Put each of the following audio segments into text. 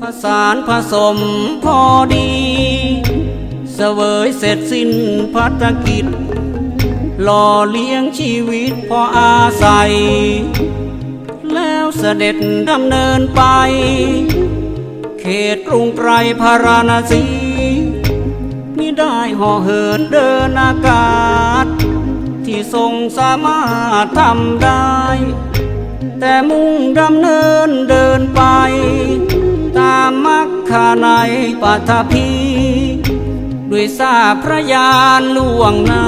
ผสานผสมพอดีเสวยเสร็จสิ้นพัฒกิจหล่อเลี้ยงชีวิตพออาศัย แล้วเสด็จดำเนินไป เขตกรุงไกรพาราณสีมิได้ห่อเหินเดินอากาศ ที่ทรงสามารถทำได้ แต่มุ่งดำเนินเดินไป คาในปัทภีด้วยทราบพระยานล่วงหน้า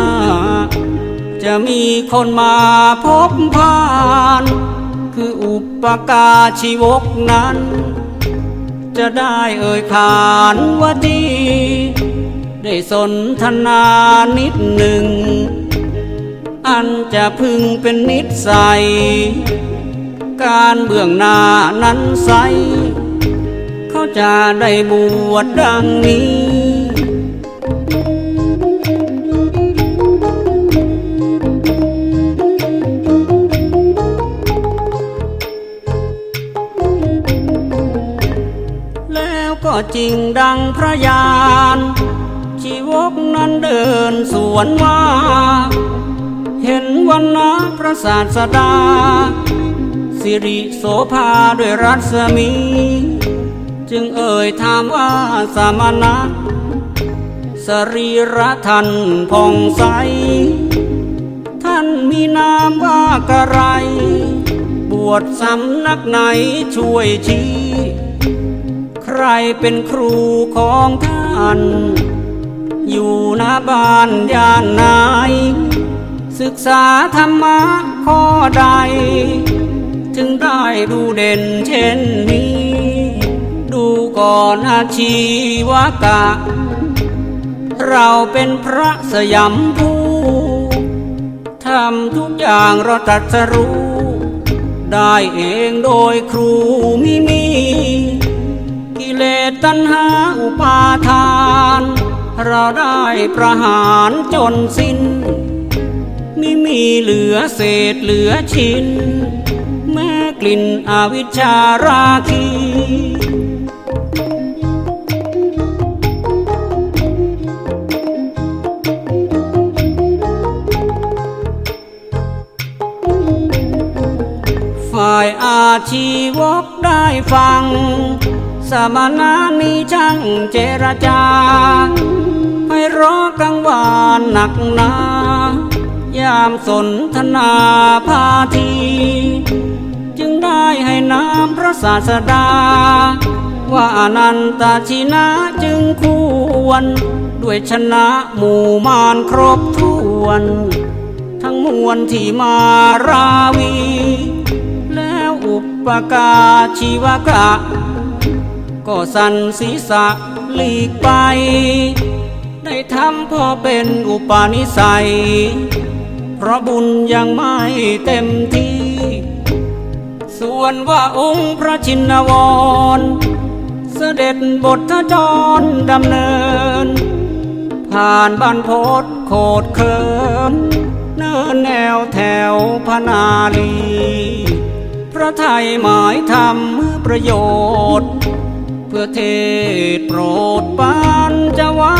จะมีคนมาพบผ่าน คืออุปการชีวกนั้น จะได้เอ่ยขานว่าดี ได้สนทนานิดหนึ่ง อันจะพึงเป็นนิสัย การเบื้องหน้านั้นใส เขาจะได้บวชดังนี้แล้วก็จริงดังพระยาน ชีวกนั้นเดินสวนมาเห็นวันนะพระศาสดา สิริโสภาด้วยรัศมี จึงเอ่ยถามว่าสามณะสรีระท่านผ่องใส ท่านมีนามว่ากระไร บวชสำนักไหนช่วยชี้ ใครเป็นครูของท่าน อยู่หน้าบ้านย่านไหนศึกษาธรรมะข้อใดจึงได้ดูเด่นเช่นนี้ ก่อนอาชีวกะ เราเป็นพระสยามผู้ทำทุกอย่างเราตรัสรู้ ได้เองโดยครูมิมี กิเลสตัณหาอุปาทาน เราได้ประหารจนสิ้นไม่มีเหลือเศษเหลือชิ้น แม้กลิ่นอวิชชาราคีายอาชีวกได้ฟัง สมณะมีช่างเจรจา ให้รอกังวานหนักหนา ยามสนทนาพาที จึงได้ให้นามพระศาสดา ว่าอนันตชินะจึงควร ด้วยชนะหมู่มารครบถ้วน ทั้งมวลที่มาราวี อุปกาชีวกะ ก็สันศีษะหลีกไป ได้ทำพอเป็นอุปาณิสัย เพราะบุญยังไม่เต็มที่ ส่วนว่าองค์พระชินวร เสด็จบทจรดำเนิน ผ่านบ้านโพธโคดเคินเนินแนวแถวพนาลี ไทยหมายทำมือประโยชน์ เพื่อเทศโปรดปานจวบ